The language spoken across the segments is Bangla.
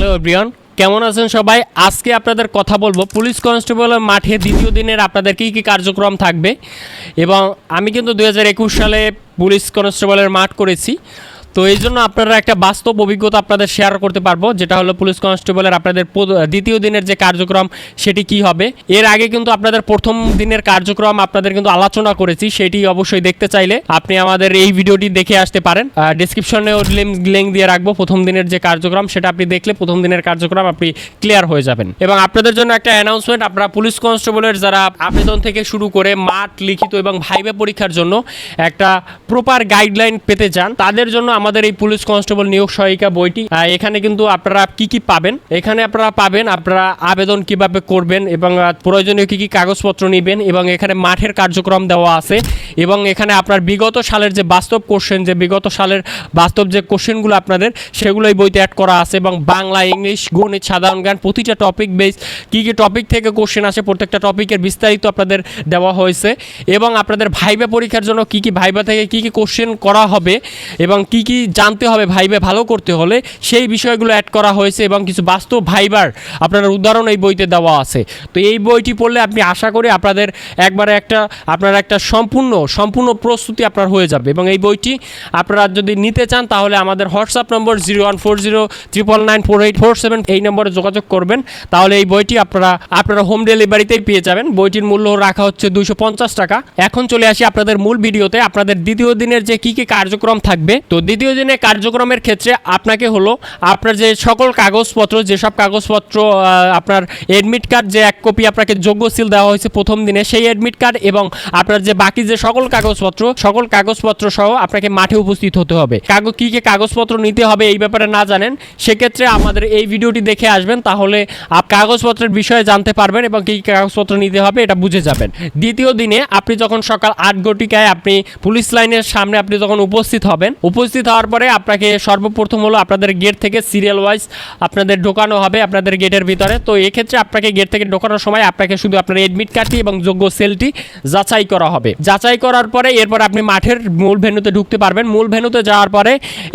হ্যালো এভরিওয়ান, কেমন আছেন সবাই? আজকে আপনাদের কথা বলব। পুলিশ কনস্টেবলের মাঠে দ্বিতীয় দিনের আপনাদের কী কী কার্যক্রম থাকবে? এবং আমি কিন্তু দুই হাজার একুশ সালে পুলিশ কনস্টেবলের মাঠ করেছি। তো এই জন্য আপনারা একটা বাস্তব অভিজ্ঞতা আপনাদের শেয়ার করতে পারব, যেটা হলো পুলিশ কনস্টেবলের আপনাদের দ্বিতীয় দিনের যে কার্যক্রম, সেটি কি হবে? এর আগে কিন্তু আপনাদের প্রথম দিনের কার্যক্রম আপনাদের কিন্তু আলোচনা করেছি, সেটি অবশ্যই দেখতে চাইলে আপনি আমাদের এই ভিডিওটি দেখে আসতে পারেন। ডিসক্রিপশনে লিঙ্ক দিয়ে রাখব প্রথম দিনের যে কার্যক্রম, সেটা আপনি দেখলে প্রথম দিনের কার্যক্রম আপনি ক্লিয়ার হয়ে যাবেন। এবং আপনাদের জন্য একটা অ্যানাউন্সমেন্ট আপনারা পুলিশ কনস্টেবলের যারা আবেদন থেকে শুরু করে মাঠ, লিখিত এবং ভাইবে পরীক্ষার জন্য একটা প্রপার গাইডলাইন পেতে চান, তাদের জন্য আমাদের এই পুলিশ কনস্টেবল নিয়োগ সহায়িকা বইটি। এখানে কিন্তু আপনারা কি কি পাবেন? এখানে আপনারা পাবেন আপনারা আবেদন কীভাবে করবেন এবং প্রয়োজনীয় কি কি কাগজপত্র নেবেন এবং এখানে মাঠের কার্যক্রম দেওয়া আছে। এবং এখানে আপনার বিগত সালের যে বাস্তব কোশ্চেন যে বিগত সালের বাস্তব যে কোশ্চেনগুলো আপনাদের, সেগুলোই বইতে অ্যাড করা আছে এবং বাংলা, ইংলিশ, গণিত, সাধারণ জ্ঞান, প্রতিটা টপিক বেস কী কী টপিক থেকে কোশ্চেন আসে প্রত্যেকটা টপিকের বিস্তারিত আপনাদের দেওয়া হয়েছে এবং আপনাদের ভাইবা পরীক্ষার জন্য কি কি ভাইবা থেকে কি কি কোশ্চেন করা হবে এবং কি কি জানতে হবে ভাইবে ভালো করতে হলে সেই বিষয়গুলো অ্যাড করা হয়েছে এবং কিছু বাস্তব ভাইবার আপনার উদাহরণ এই বইতে দেওয়া আছে। তো এই বইটি পড়লে আপনি আশা করি আপনাদের একবারে একটা, আপনার একটা সম্পূর্ণ সম্পূর্ণ প্রস্তুতি আপনার হয়ে যাবে। এবং এই বইটি আপনারা যদি নিতে চান, তাহলে আমাদের WhatsApp number zero one four zero triple nine four eight four seven এই নম্বরে যোগাযোগ করবেন। তাহলে এই বইটি আপনারা আপনারা হোম ডেলিভারিতেই পেয়ে যাবেন। বইটির মূল্য রাখা হচ্ছে দুইশো পঞ্চাশ টাকা। এখন চলে আসি আপনাদের মূল ভিডিওতে। আপনাদের দ্বিতীয় দিনের যে কি কি কার্যক্রম থাকবে, তো দ্বিতীয় দিনের কার্যক্রমের ক্ষেত্রে আপনাকে হলো আপনার যে সকল কাগজপত্র, যেসব কাগজপত্র আপনার এডমিট কার্ড যে এক কপি আপনাকে যোগ্য সিল দেওয়া হয়েছে প্রথম দিনে, সেই এডমিট কার্ড এবং আপনার যে বাকি যে সকল কাগজপত্র সকল কাগজপত্র সহ আপনাকে মাঠে উপস্থিত হতে হবে। কাগজ কী কী কাগজপত্র নিতে হবে এই ব্যাপারে না জানেন, সেক্ষেত্রে আমাদের এই ভিডিওটি দেখে আসবেন, তাহলে আপ, কাগজপত্রের বিষয়ে জানতে পারবেন এবং কী কাগজপত্র নিতে হবে এটা বুঝে যাবেন। দ্বিতীয় দিনে আপনি যখন সকাল আট ঘটিকায় আপনি পুলিশ লাইনের সামনে আপনি যখন উপস্থিত হবেন, উপস্থিত হওয়ার পরে আপনাকে সর্বপ্রথম হলো আপনাদের গেট থেকে সিরিয়াল ওয়াইজ আপনাদের ঢোকানো হবে আপনাদের গেটের ভিতরে। তো এক্ষেত্রে আপনাকে গেট থেকে ঢোকানোর সময় আপনাকে শুধু আপনার এডমিট কার্ডটি এবং যোগ্য সেলটি যাচাই করা হবে। যাচাই করার পরে এরপর আপনি মাঠের মূল ভেন্যুতে ঢুকতে পারবেন। মূল ভেন্যুতে যাওয়ার পরে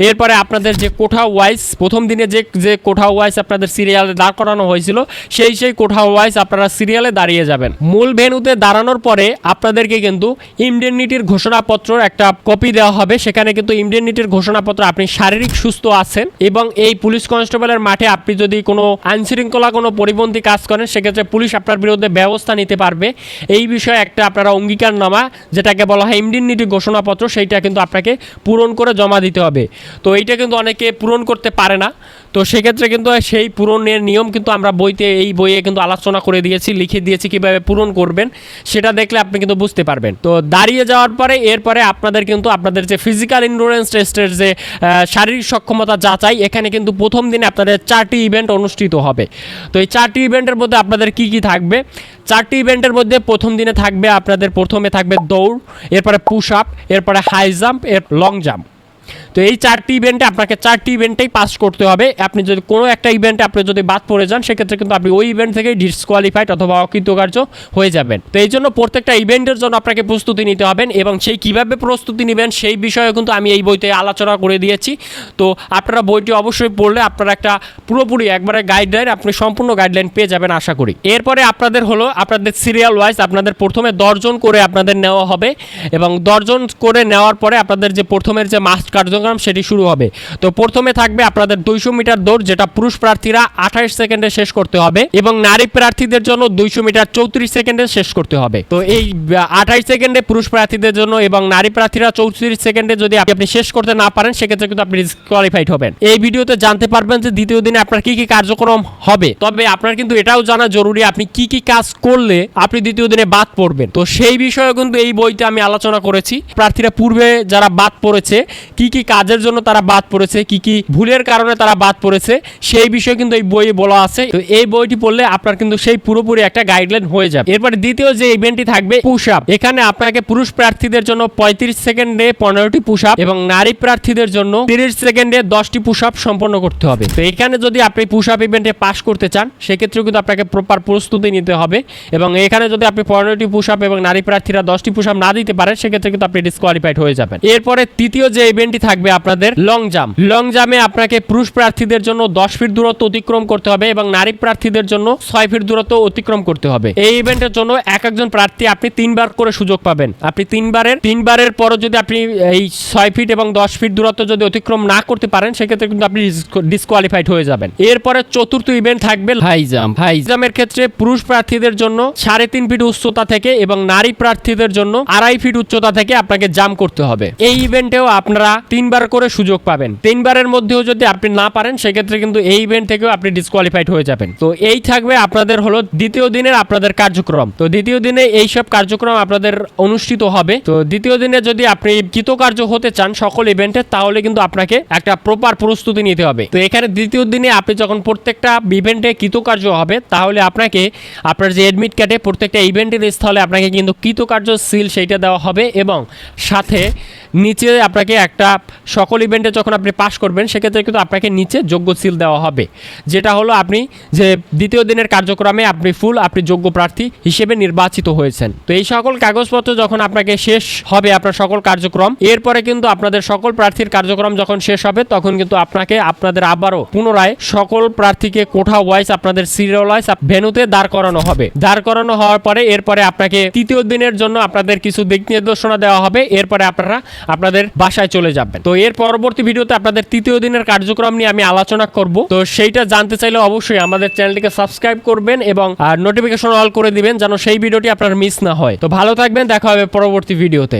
এরপরে আপনাদের যে কোঠা ওয়াইজ প্রথম দিনে যে যে কোঠা ওয়াইজ আপনাদের সিরিয়ালে দাঁড় করানো হয়েছিল, সেই সেই কোঠা ওয়াইজ আপনারা সিরিয়ালে দাঁড়িয়ে যাবেন। মূল ভেন্যুতে দাঁড়ানোর পরে আপনাদেরকে কিন্তু ইমডেনিটির ঘোষণাপত্র একটা কপি দেওয়া হবে। সেখানে কিন্তু ইমডেনিটির ঘোষণাপত্র আপনি শারীরিক সুস্থ আছেন এবং এই পুলিশ কনস্টেবলের মাঠে আপনি যদি কোনো আইনশৃঙ্খলা, কোনো পরিপন্থী কাজ করেন, সেক্ষেত্রে পুলিশ আপনার বিরুদ্ধে ব্যবস্থা নিতে পারবে। এই বিষয়ে একটা আপনারা অঙ্গীকারনামা যেটাকে বলা হয় ইমডিনিটি ঘোষণাপত্র, সেইটা কিন্তু আপনাকে পূরণ করে জমা দিতে হবে। তো এইটা কিন্তু অনেকে পূরণ করতে পারে না। তো সেক্ষেত্রে কিন্তু সেই পূরণের নিয়ম কিন্তু আমরা বইতে, এই বইয়ে কিন্তু আলোচনা করে দিয়েছি, লিখে দিয়েছি কীভাবে পূরণ করবেন, সেটা দেখলে আপনি কিন্তু বুঝতে পারবেন। তো দাঁড়িয়ে যাওয়ার পরে, এরপরে আপনাদের কিন্তু আপনাদের যে ফিজিক্যাল ইন্ডোরেন্স টেস্টের যে শারীরিক সক্ষমতা যাচাই, এখানে কিন্তু প্রথম দিনে আপনাদের চারটি ইভেন্ট অনুষ্ঠিত হবে। তো এই চারটি ইভেন্টের মধ্যে আপনাদের কি কি থাকবে? চারটি ইভেন্টের মধ্যে প্রথম দিনে থাকবে আপনাদের, প্রথমে থাকবে দৌড়, এরপরে পুশ আপ এরপরে হাই জাম্প এর লং জাম্প তো এই চারটি ইভেন্টে আপনাকে চারটি ইভেন্টেই পাস করতে হবে। আপনি যদি কোনো একটা ইভেন্টে আপনি যদি বাদ পড়ে যান, সেক্ষেত্রে কিন্তু আপনি ওই ইভেন্ট থেকেই ডিসকোয়ালিফাইড অথবা অকৃতকার্য হয়ে যাবেন। তো এই জন্য প্রত্যেকটা ইভেন্টের জন্য আপনাকে প্রস্তুতি নিতে হবেন এবং সেই কীভাবে প্রস্তুতি নেবেন সেই বিষয়ে কিন্তু আমি এই বইতে আলোচনা করে দিয়েছি। তো আপনারা বইটি অবশ্যই পড়লে আপনারা একটা পুরোপুরি একবারে গাইডলাইন আপনি সম্পূর্ণ গাইডলাইন পেয়ে যাবেন আশা করি। এরপরে আপনাদের হলো আপনাদের সিরিয়াল ওয়াইজ আপনাদের প্রথমে দশজন করে আপনাদের নেওয়া হবে এবং দশজন করে নেওয়ার পরে আপনাদের যে প্রথমের যে মাস্ট কার্যক্রম সেটি শুরু হবে। তো প্রথমে থাকবে আপনাদের দুইশো মিটার দৌড়, যেটা পুরুষ প্রার্থীরা আঠাশ সেকেন্ডে শেষ করতে হবে এবং নারী প্রার্থীদের জন্য দুইশো মিটার চৌত্রিশ সেকেন্ডে শেষ করতে হবে। তো এই আঠাশ সেকেন্ডে পুরুষ প্রার্থীদের জন্য এবং নারী প্রার্থীরা চৌত্রিশ সেকেন্ডে যদি আপনি শেষ করতে না পারেন, সেক্ষেত্রে কিন্তু আপনি ডিসকোয়ালিফাইড হবেন। এই ভিডিওতে জানতে পারবেন যে দ্বিতীয় দিনে আপনার কি কি কার্যক্রম হবে। তবে আপনার কিন্তু এটাও জানা জরুরি, আপনি কি কি কাজ করলে আপনি দ্বিতীয় দিনে বাদ পড়বেন। তো সেই বিষয়ে কিন্তু এই বইতে আমি আলোচনা করেছি। প্রার্থীরা পূর্বে যারা বাদ পড়েছে, কি কি কাজের জন্য তারা বাদ পড়েছে, কি কি ভুলের কারণে তারা বাদ পড়েছে, সেই বিষয়ে কিন্তু এই বইয়ে বলা আছে। তো এই বইটি পড়লে আপনার কিন্তু সেই পুরোপুরি একটা গাইডলাইন হয়ে যাবে। এরপরে দ্বিতীয় যে ইভেন্টটি থাকবে পুশ আপ এখানে আপনাকে পুরুষ প্রার্থীদের জন্য পঁয়ত্রিশ সেকেন্ডে পনেরোটি পুশ আপ এবং নারী প্রার্থীদের জন্য তিরিশ সেকেন্ডে দশটি পুশ আপ সম্পন্ন করতে হবে। তো এখানে যদি আপনি পুশ আপ ইভেন্টে পাস করতে চান সেক্ষেত্রে কিন্তু আপনাকে প্রপার প্রস্তুতি নিতে হবে এবং এখানে যদি আপনি পনেরোটি পুশ আপ এবং নারী প্রার্থীরা দশটি পুশ আপ না দিতে পারেন, সেক্ষেত্রে কিন্তু আপনি ডিসকোয়ালিফাইড হয়ে যাবেন। এরপরে তৃতীয় যে ইভেন্টটি থাকবে থাকবে আপনাদের লং জাম্প লং জামে আপনাকে পুরুষ প্রার্থীদের জন্য দশ ফিট দূরত্ব অতিক্রম করতে হবে এবং নারী প্রার্থীদের জন্য ছয় ফিট দূরত্ব অতিক্রম করতে হবে। এই ইভেন্টের জন্য এক একজন প্রার্থী আপনি তিনবার করে সুযোগ পাবেন। আপনি তিনবারের তিনবারের পরও যদি আপনি এই ছয় ফিট এবং দশ ফিট দূরত্ব যদি অতিক্রম না করতে পারেন, সেক্ষেত্রে কিন্তু আপনি ডিসকোয়ালিফাইড হয়ে যাবেন। এরপরে চতুর্থ ইভেন্ট থাকবে হাই জাম্প হাই জাম্পের ক্ষেত্রে পুরুষ প্রার্থীদের জন্য সাড়ে তিন ফিট উচ্চতা থেকে এবং নারী প্রার্থীদের জন্য আড়াই ফিট উচ্চতা থেকে আপনাকে জাম্প করতে হবে। এই ইভেন্টেও আপনারা তিনবার করে সুযোগ পাবেন। তিনবারের মধ্যেও যদি আপনি না পারেন, সেক্ষেত্রে কিন্তু এই ইভেন্ট থেকেও আপনি ডিসকোয়ালিফাইড হয়ে যাবেন। তো এই থাকবে আপনাদের হলো দ্বিতীয় দিনের আপনাদের কার্যক্রম। তো দ্বিতীয় দিনে এই সব কার্যক্রম আপনাদের অনুষ্ঠিত হবে। তো দ্বিতীয় দিনে যদি আপনি কৃতকার্য হতে চান সকল ইভেন্টে তাহলে কিন্তু আপনাকে একটা প্রপার প্রস্তুতি নিতে হবে। তো এখানে দ্বিতীয় দিনে আপনি যখন প্রত্যেকটা ইভেন্টে কৃতকার্য হবে, তাহলে আপনাকে, আপনার যে অ্যাডমিট কার্ডে প্রত্যেকটা ইভেন্টের স্থলে আপনাকে কিন্তু কৃতকার্য সিল সেইটা দেওয়া হবে এবং সাথে নিচে আপনাকে একটা সকল ইভেন্টে যখন আপনি পাস করবেন, সেক্ষেত্রে কিন্তু আপনাকে নিচে যোগ্য সিল দেওয়া হবে। যেটা হলো আপনি যে দ্বিতীয় দিনের কার্যক্রমে আপনি ফুল আপনি যোগ্য প্রার্থী হিসেবে নির্বাচিত হয়েছেন। তো এই সকল কাগজপত্র যখন আপনাকে শেষ হবে আপনার সকল কার্যক্রম, এরপরে কিন্তু আপনাদের সকল প্রার্থীর কার্যক্রম যখন শেষ হবে, তখন কিন্তু আপনাকে, আপনাদের আবারও পুনরায় সকল প্রার্থীকে কোঠা ওয়াইজ আপনাদের সিরিয়াল ওয়াইজ ভেনুতে দাঁড় করানো হবে। দাঁড় করানো হওয়ার পরে এরপরে আপনাকে তৃতীয় দিনের জন্য আপনাদের কিছু দিক নির্দেশনা দেওয়া হবে। এরপরে আপনারা, আপনাদের বাসায় চলে যাবেন। তো এর পরবর্তী ভিডিওতে আপনাদের তৃতীয় দিনের কার্যক্রম নিয়ে আমি আলোচনা করব। তো সেইটা জানতে চাইলে অবশ্যই আমাদের চ্যানেলটিকে সাবস্ক্রাইব করবেন এবং নোটিফিকেশন অল করে দিবেন যেন সেই ভিডিওটি আপনার মিস না হয়। তো ভালো থাকবেন, দেখা হবে পরবর্তী ভিডিওতে।